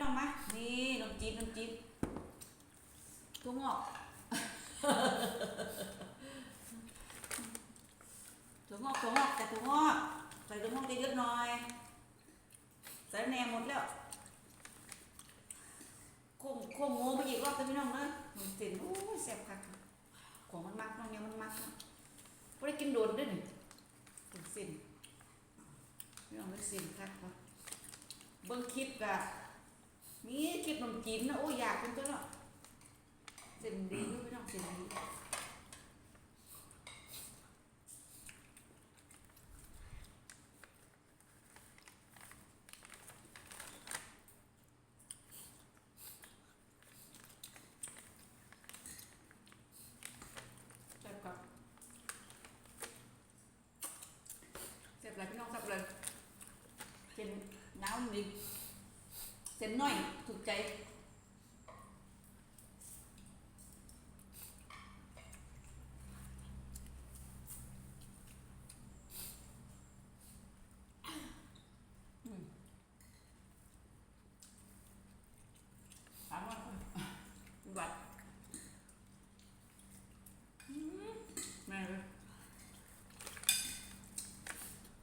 น้องมา นี่นมจีบนมจีบถั่วงอกถั่วงอกถั่วงอกแต่ถั่วงอกใส่ถั่วงอกเยอะๆหน่อย ใส่แหนมหมดแล้วโค้งโค้งง่ไปอีกรอบแต่พี่น้องเลยมันเส้นโอ้ยแซ่บคักของมันมักน้องเนี่ยมันมักไม่ได้กินโดนด้วยนี่เป็นเส้นพี่น้องเลยเส้นคักวะเบิ่งคลิปกะ นี่คลิปขนมจีนนะโอ้ยอยากเป็นตัวเนาะเส้นดีอยู่พี่น้องเส้นดีแซ่บกับแซ่บเลยพี่น้องแซ่บเลยเส้นน้ำดี เส้นน้อยถูกใจอืมถามว่าบัด แม่เลย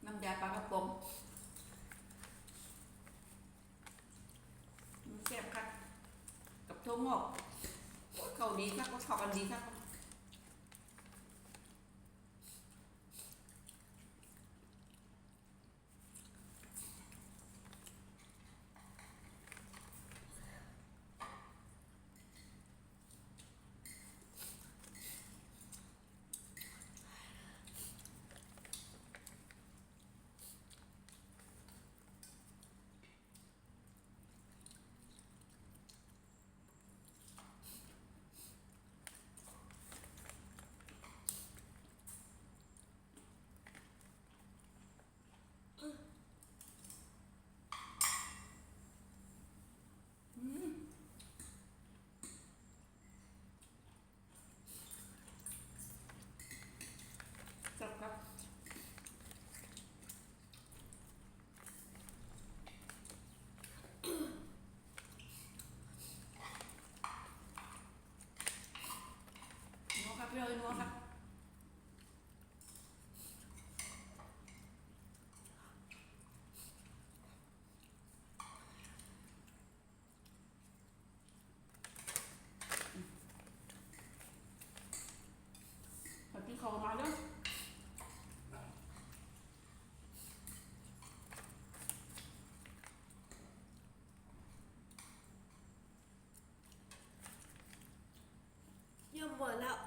น้ำยาปลากระป๋องมันแซ่บคักกับถั่วงอกเขาดีคักก็เขากันดีคัก 我了